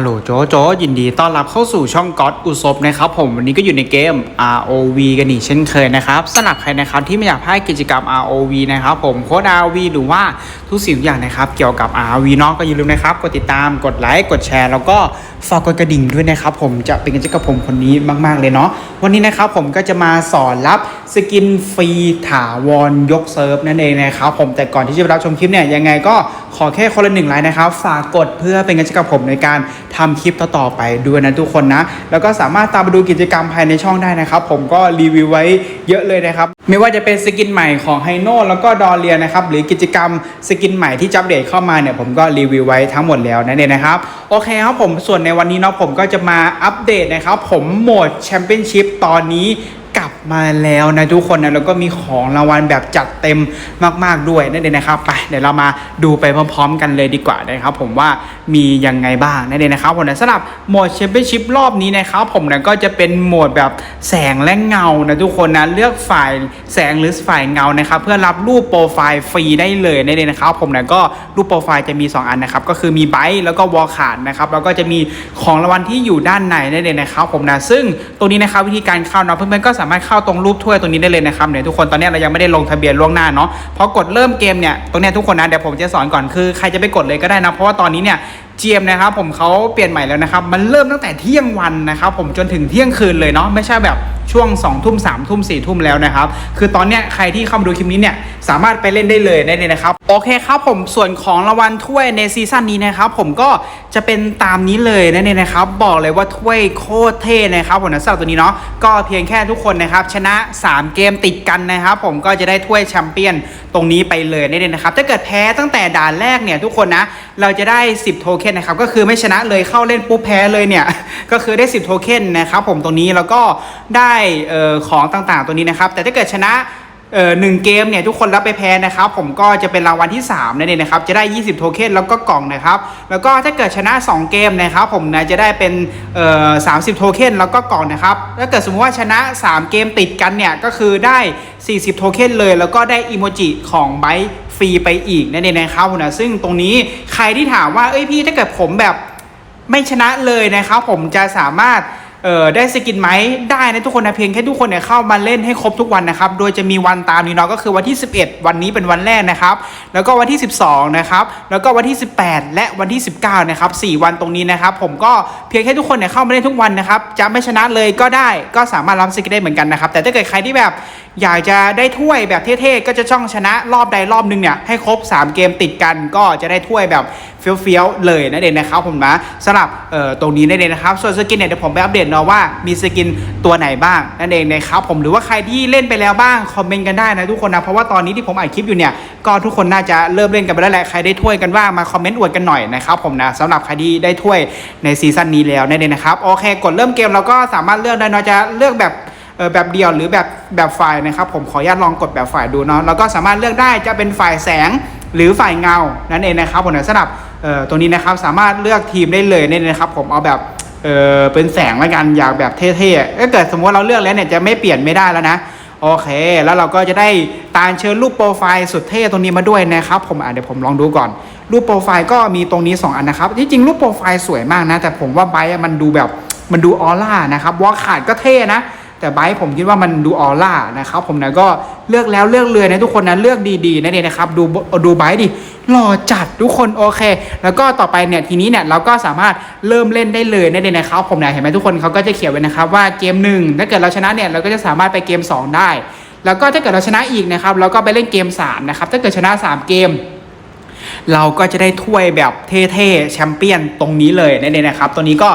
โหลโจโจยินดีต้อนรับเข้าสู่ช่องก๊อตอุศบนะครับผมวันนี้ก็อยู่ในเกม ROV กันอีกเช่นเคยนะครับสำหรับใครนะครับที่ไม่อยากพลาดกิจกรรม ROV นะครับผมโค้ด ROV หรือว่าทุกสิ่งทุกอย่างนะครับเกี่ยวกับ ROV น้องก็อย่าลืมนะครับกดติดตามกดไลค์กดแชร์แล้วก็ ฝากกดกระดิ่งด้วยนะครับผมจะเป็นกันจกับผมคนนี้มาก ๆ เลยเนาะวันนี้นะครับผมก็จะมาสอนรับสกินฟรีถาวรยกเซิร์ฟนั่นเองนะครับผมแต่ก่อนที่จะไปรับชมคลิปเนี่ยยังไงก็ขอแค่คนละหนึ่งไลค์นะครับฝากกดเพื่อเป็นกำลังใจกับผมในการทำคลิปต่อๆไปด้วยนะทุกคนนะ แล้วก็สามารถตามไปดูกิจกรรมภายในช่องได้นะครับ ผมก็รีวิวไว้เยอะเลยนะครับไม่ว่าจะเป็นสกินใหม่ของไฮโน่แล้วก็ดอเรียนะครับหรือกิจกรรมสกินใหม่ที่จะอัปเดตเข้ามาเนี่ยผมก็รีวิวไว้ทั้งหมดแล้วนั่นเองนะครับโอเคครับผมส่วนในวันนี้เนาะผมก็จะมาอัปเดตนะครับ ผมโหมดแชมเปี้ยนชิพตอนนี้ กลับมาแล้วนะทุกคนนะแล้วก็มีของรางวัลแบบจัดเต็มมาก ๆด้วยนั่นเองนะครับไปเดี๋ยวเรามาดูไปพร้อม ๆ กันเลยดีกว่านะครับ ผมว่ามียังไงบ้างนั่นเองนะครับผมนะสำหรับโหมดแชมเปี้ยนชิพรอบนี้นะครับผมนะก็จะเป็นโหมดแบบแสงและเงานะทุกคนนะเลือกฝ่ายแสงหรือฝ่ายเงานะครับ เพื่อรับรูปโปรไฟล์ฟรีได้เลยนั่นเองนะครับ ผมนะก็รูปโปรไฟล์จะมี 2 อันนะครับก็คือมีไบต์แล้วก็วอลขาดนะครับแล้วก็จะมีของรางวัลที่อยู่ด้านในนั่นเองนะครับ ผมนะซึ่งตรงนี้นะครับวิธีการเข้าเนาะเพื่อนๆก็สามารถเข้าตรงรูปถ้วยตรงนี้ได้เลยนะครับเนี่ยทุกคนตอนนี้เรายังไม่ได้ลงทะเบียนล่วงหน้าเนาะพอกดเริ่มเกมเนี่ยตรงนี้ทุกคนนะเดี๋ยวผมจะสอนก่อนคือใครจะไปกดเลยก็ได้นะเพราะว่าตอนนี้เนี่ยเจียมนะครับผมเขาเปลี่ยนใหม่แล้วนะครับมันเริ่มตั้งแต่เที่ยงวันนะครับผมจนถึงเที่ยงคืนเลยเนาะไม่ใช่แบบ ช่วง2องทุ่มสามทุ่มสี่ทุ่มแล้วนะครับ คือตอนเนี้ยใครที่เข้ามาดูคลิปนี้เนี่ยสามารถไปเล่นได้เลยได้เลยนะครับ โอเคครับผมส่วนของรางวัลถ้วยในซีซั่นนี้นะครับ ผมก็จะเป็นตามนี้เลยนั่นเองนะครับ บอกเลยว่าถ้วยโคตรเท่นะครับผมนะสำหรับตัวนี้เนาะก็เพียงแค่ทุกคนนะครับ ชนะ 3 เกมติดกันนะครับ ผมก็จะได้ถ้วยแชมเปี้ยนตรงนี้ไปเลยนั่นเองนะครับถ้าเกิดแพ้ตั้งแต่ด่านแรกเนี่ยทุกคนนะเราจะได้ 10 โทเค็นนะครับก็คือไม่ชนะเลยเข้าเล่นปุ๊บแพ้เลยเนี่ยก็คือได้ 10 โทเค็นนะครับผมตรงนี้แล้วก็ได้ของต่างๆ ตัวนี้นะครับ แต่ถ้าเกิดชนะเออหนึ่งเกมเนี่ยทุกคนรับไปแพ้นะครับผมก็จะเป็นรางวัลที่3นั่นเองนะครับจะได้ 20 โทเค็นแล้วก็กล่องนะครับแล้วก็ถ้าเกิดชนะ 2 เกมนะครับผมนะจะได้เป็นเอ่อ30โทเค็นแล้วก็กล่องนะครับถ้าเกิดสมมติว่าชนะ 3 เกมติดกันเนี่ยก็คือได้ 40 โทเค็นเลย แล้วก็ได้อีโมจิของไบฟรีไปอีกนั่นเองนะครับผมนะซึ่งตรงนี้ใครที่ถามว่าเอ้ยพี่ถ้าเกิดผมแบบไม่ชนะเลยนะครับผมจะสามารถ เออได้สกินไหมได้นะทุกคนนะเพียงแค่ทุกคนเนี่ยเข้ามาเล่นให้ครบทุกวันนะครับโดยจะมีวันตามนี้เนาะก็คือวันที่ 11 วันนี้เป็นวันแรกนะครับ แล้วก็วันที่ 12นะครับแล้วก็วันที่ 18 และวันที่ 19นะครับ4วันตรงนี้นะครับ ผมก็เพียงแค่ทุกคนเนี่ยเข้ามาเล่นทุกวันนะครับจะไม่ชนะเลยก็ได้ก็สามารถรับสกินได้เหมือนกันนะครับแต่ถ้าเกิดใครที่แบบอยากจะได้ถ้วยแบบเท่ๆก็จะช่องชนะรอบใดรอบหนึงเนี่ยให้ครบ 3 เกมติดกันก็จะได้ถ้วยแบบ เฟี้ยวๆเลยนั่นเองนะครับผมนะสำหรับตรงนี้นั่นเองนะครับส่วนสกินเนี่ยเดี๋ยวผมไปอัปเดตเนาะว่ามีสกินตัวไหนบ้างนั่นเองนะครับผมหรือว่าใครที่เล่นไปแล้วบ้างคอมเมนต์กันได้นะทุกคนนะเพราะว่าตอนนี้ที่ผมอัดคลิปอยู่เนี่ยก็ทุกคนน่าจะเริ่มเล่นกันไปแล้วแหละใครได้ถ้วยกันบ้ามาคอมเมนต์อวดกันหน่อยนะครับผมนะสำหรับใครที่ได้ถ้วยในซีซั่นนี้แล้วนั่นเองนะครับโอเคกดเริ่มเกมเราก็สามารถเลือกได้เนาะจะเลือกแบบเออแบบเดียวหรือแบบแบบฝ่ายนะครับผมขออนุญาตลองกดแบบฝ่ายดูเนาะแล้วก็สามารถเลือกได้จะเป็นฝ่ายแสงหรือฝ่ายเงานั่นเองนะครับผมสำหรับ ตัวนี้นะครับสามารถเลือกทีมได้เลยเนั่นเองนะครับ ผมเอาแบบเออเป็นแสงแล้วกันอยากแบบเท่ๆถ้าเกิดสมมติเราเลือกแล้วเนี่ยจะไม่เปลี่ยนไม่ได้แล้วนะโอเค แล้วเราก็จะได้ตามเชิญรูปโปรไฟล์สุดเท่ตรงนี้มาด้วยนะครับ ผมอะเดี๋ยวผมลองดูก่อน รูปโปรไฟล์ก็มีตรงนี้ 2 อันนะครับ ที่จริงรูปโปรไฟล์สวยมากนะ แต่ผมว่าไบมันดูแบบมันดูออร่านะครับวอลขาดก็เท่นะ แต่ไบร์ผมคิดว่ามันดูออร่านะครับผมนะก็เลือกแล้วเลือกเลยนะทุกคนนะเลือกดีๆนะเนี่ยนะครับดูดูไบร์ดิหล่อจัดทุกคนโอเค แล้วก็ต่อไปเนี่ยทีนี้เนี่ยเราก็สามารถเริ่มเล่นได้เลยนะเนี่ยนะครับผมนะเห็นไหมทุกคนเขาก็จะเขียนไว้นะครับว่าเกมหนึ่งถ้าเกิดเราชนะเนี่ยเราก็จะสามารถไปเกม 2 ได้ แล้วก็ถ้าเกิดเราชนะอีกนะครับเราก็ไปเล่นเกม3นะครับถ้าเกิดชนะ 3 เกมเราก็จะได้ถ้วยแบบเท่ๆแชมเปี้ยนตรงนี้เลยนั่นเองนะครับ ตัวนี้ก็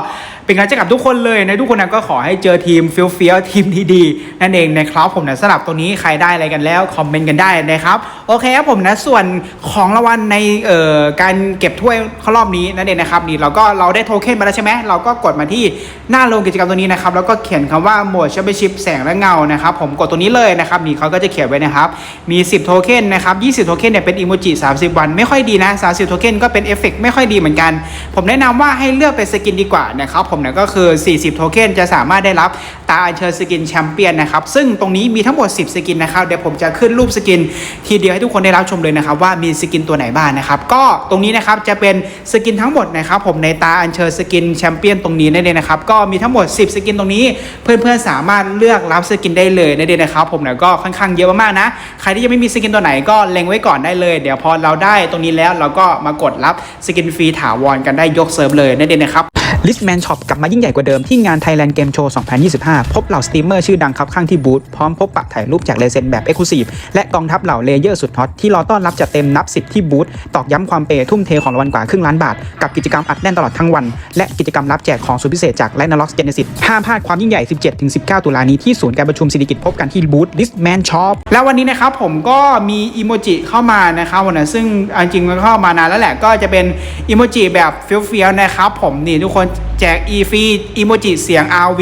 เป็นการแจ้งกับทุกคนเลยนะทุกคนนะก็ขอให้เจอทีมเฟี้ยวเฟี้ยวทีมที่ดีนั่นเองนะครับผมนะสำหรับตัวนี้ใครได้อะไรกันแล้วคอมเมนต์กันได้นะครับโอเคครับผมนะส่วนของรางวัลในเอ่อการเก็บถ้วยรอบนี้นั่นเองนะครับนี่เราก็เราได้โทเค็นมาแล้วใช่ไหมเราก็กดมาที่หน้าลงกิจกรรมตัวนี้นะครับแล้วก็เขียนคำว่าโหมดแชมเปี้ยนชิพแสงและเงานะครับผมกดตัวนี้เลยนะครับนี่เขาก็จะเขียนไว้นะครับมี 10 โทเค็นนะครับ20 โทเค็นเนี่ยเป็นอีโมจิ30 วัน ไม่ค่อยดีนะ30 โทเค็นก็เป็นเอฟเฟกต์ไม่ค่อยดีเหมือนกัน ผมแนะนำว่าให้เลือกเป็นสกินดีกว่านะครับผมเนี่ยก็คือ 40 โทเค็นจะสามารถได้รับตาอัญเชิญสกินแชมเปี้ยนนะครับซึ่งตรงนี้มีทั้งหมด 10 สกินนะครับเดี๋ยวผมจะขึ้นรูปสกิน ทีเดียวให้ทุกคนได้รับชมเลยนะครับว่ามีสกินตัวไหนบ้างนะครับก็ตรงนี้นะครับจะเป็นสกินทั้งหมดนะครับผมในตาอัญเชิญสกินแชมเปี้ยนตรงนี้นั่นเองนะครับก็มีทั้งหมด 10 สกินตรงนี้ เพื่อนๆสามารถเลือกรับสกินได้เลยนั่นเองนะครับผมเนี่ยก็ค่อนข้างเยอะมากๆนะใครที่ยังไม่มีสกินตัวไหนก็เล็งไว้ก่อนได้เลย เดี๋ยวพอเราได้ตรงนี้แล้วเราก็มากดรับสกินฟรีถาวรกันได้ยกเซิร์ฟเลยนั่นเองนะครับ Listman Shop กลับมายิ่งใหญ่กว่าเดิมที่งาน Thailand Game Show 2025 พบเหล่าสตรีมเมอร์ชื่อดังครับข้างที่บูธพร้อมพบปะถ่ายรูปจากเลเซนแบบ Exclusive และกองทัพเหล่าเลเยอร์สุดฮอตที่รอต้อนรับจัดเต็มนับ 10 ที่บูธตอกย้ำความเปย์ทุ่มเทของรางวัลกว่าครึ่งล้านบาท กับกิจกรรมอัดแน่นตลอดทั้งวัน และกิจกรรมรับแจกของสุดพิเศษจาก l i n a l o x Genesis ห้ามพลาดความยิ่งใหญ่ 17-19 ตุลานี้ที่ศูนย์การประชุมสิริกิตพบกันที่บูธ Listman Shop แล้ววันนี้นะครับผมก็มีอีโมจิเข้ามานะครับวันนั้นซึ่งจริงมันเข้ามานานแล้วแหละก็จะเป็นอีโมจิแบบเฟี้ยวๆนะครับผมนี่ทุกคนแจก e ฟรีอีโมจิเสียง RV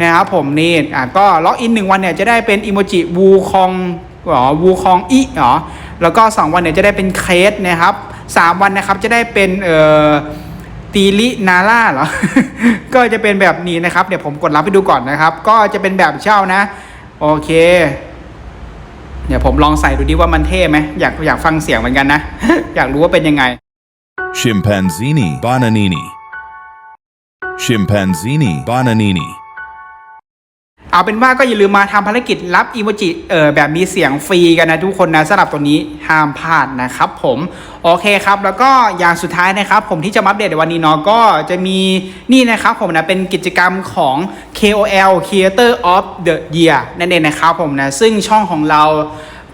นะครับผมนี่อะก็ล็อกอินหนึ่งวันเนี่ยจะได้เป็นอีโมจิวูคองหรอวูคองอีหรอแล้วก็ 2 วันเนี่ยจะได้เป็นเคสนะครับ 3 วันนะครับจะได้เป็นเอ่อตีลินาล่าเหรอ ก็จะเป็นแบบนี้นะครับ เดี๋ยวผมกดรับไปดูก่อนนะครับ ก็จะเป็นแบบเช่านะ โอเค เดี๋ยวผมลองใส่ดูดิว่ามันเท่ไหมอยากอยากฟังเสียงเหมือนกันนะ อยากรู้ว่าเป็นยังไง Scimpanzini Bonanini. Scimpanzini Bonanini. เอาเป็นว่าก็อย่าลืมมาทำภารกิจรับอีโมจิเออแบบมีเสียงฟรีกันนะทุกคนนะสำหรับตัวนี้ห้ามพลาดนะครับผมโอเคครับ แล้วก็อย่างสุดท้ายนะครับ ผมที่จะมาอัปเดตในวันนี้เนาะก็จะมีนี่นะครับผมนะเป็นกิจกรรมของ KOL Creator of the Year นั่นเองนะครับผมนะซึ่งช่องของเรา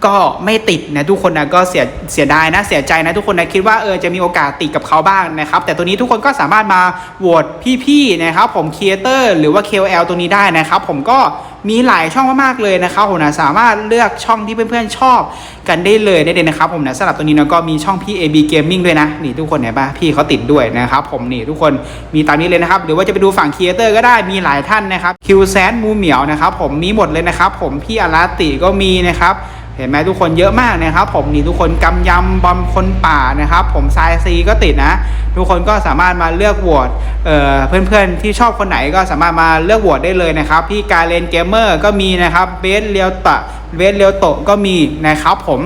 ก็ไม่ติดนะทุกคนนะก็เสียเสียดายนะเสียใจนะทุกคนนะคิดว่าเออจะมีโอกาสติดกับเขาบ้างนะครับ แต่ตัวนี้ทุกคนก็สามารถมาโหวตพี่ๆนะครับ ผมครีเอเตอร์หรือว่า KOL ตัวนี้ได้นะครับ ผมก็มีหลายช่องมากๆเลยนะครับผมนะสามารถเลือกช่องที่เพื่อนๆชอบกันได้เลยได้เลยนะครับผมนะสำหรับตัวนี้นะก็มีช่องพี่ AB Gaming ด้วยนะนี่ทุกคนเห็นปะพี่เขาติดด้วยนะครับผมนี่ทุกคนมีตามนี้เลยนะครับ หรือว่าจะไปดูฝั่งครีเอเตอร์ก็ได้มีหลายท่านนะครับคิวแซนมูเหมียวนะครับผมมีหมดเลยนะครับผมพี่อาราติก็มีนะครับ เห็นไหมทุกคนเยอะมากนะครับ ผมนี่ทุกคนกำยำบอมคนป่านะครับ ผมทรายซีก็ติดนะ ทุกคนก็สามารถมาเลือกโหวตเอ่อเพื่อนๆที่ชอบคนไหนก็สามารถมาเลือกโหวตได้เลยนะครับพี่การเลนเกมเมอร์ก็มีนะครับเบสเลียวตะเบสเลียวโตก็มีนะครับผม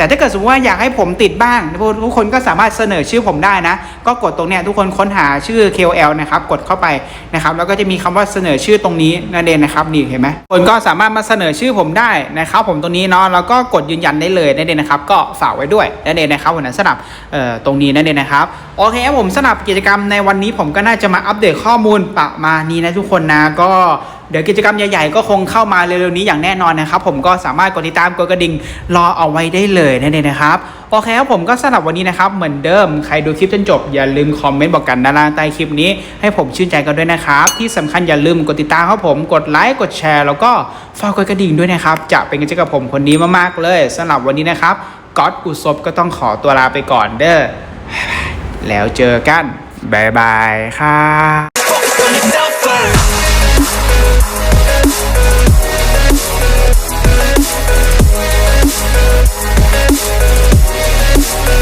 แต่ถ้าเกิดสมมติว่าอยากให้ผมติดบ้างทุกคนก็สามารถเสนอชื่อผมได้นะ ก็กดตรงเนี้ยทุกคนค้นหาชื่อ KOL นะครับกดเข้าไปนะครับแล้วก็จะมีคำว่าเสนอชื่อตรงนี้นั่นเองนะครับนี่เห็นไหมคนก็สามารถมาเสนอชื่อผมได้นะครับผมตรงนี้เนาะแล้วก็กดยืนยันได้เลยนั่นเองนะครับก็ฝากไว้ด้วยนั่นเองนะครับวันนั้นสำหรับเอ่อตรงนี้นั่นเองนะครับโอเคผมสำหรับกิจกรรมในวันนี้ผมก็น่าจะมาอัปเดตข้อมูลประมาณนี้นะทุกคนนะก็ เดี๋ยวกิจกรรมใหญ่ๆ ก็คงเข้ามาเร็วๆนี้อย่างแน่นอนนะครับผมก็สามารถกดติดตามกดกระดิ่งรอเอาไว้ได้เลยนั่นเองนะครับโอเคครับผมก็สำหรับวันนี้นะครับเหมือนเดิมใครดูคลิปจนจบ อย่าลืมคอมเมนต์บอกกันด้านล่างใต้คลิปนี้ให้ผมชื่นใจกันด้วยนะครับ ที่สำคัญอย่าลืมกดติดตามครับผมกดไลค์กดแชร์ แล้วก็ฝากกดกระดิ่งด้วยนะครับจะเป็นกำลังใจกับผมคนนี้มากๆเลยสำหรับวันนี้นะครับก๊อตกุศลก็ต้องขอตัวลาไปก่อนเด้อแล้วเจอกันบายบายครับ Enough for